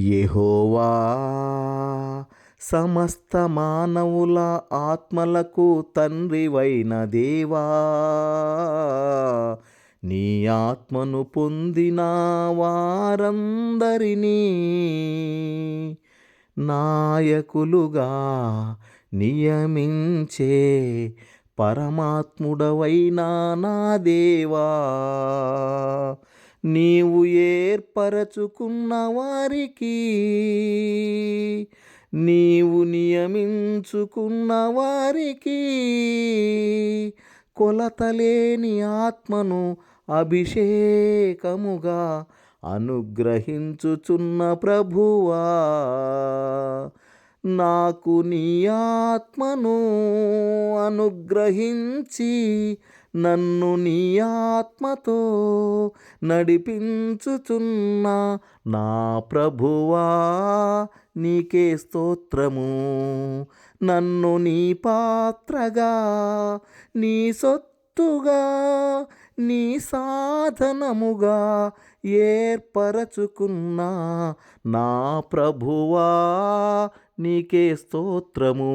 యెహోవా సమస్త మానవుల ఆత్మలకు తండ్రివైన దేవా నీ ఆత్మను పొందిన వారందరినీ నాయకులుగా నియమించే పరమాత్ముడవైన నా దేవా. నీవు ఏర్పరచుకున్న వారికి నీవు నియమించుకున్న వారికి కొలతలేని ఆత్మను అభిషేకముగా అనుగ్రహించుచున్న ప్రభువా నాకు నీ ఆత్మను అనుగ్రహించి నన్ను నీ ఆత్మతో నడిపించుచున్న నా ప్రభువా నీకే స్తోత్రము. నన్ను నీ పాత్రగా నీ సొత్తుగా నీ సాధనముగా ఏర్పరచుకున్న నా ప్రభువా నీకే స్తోత్రము.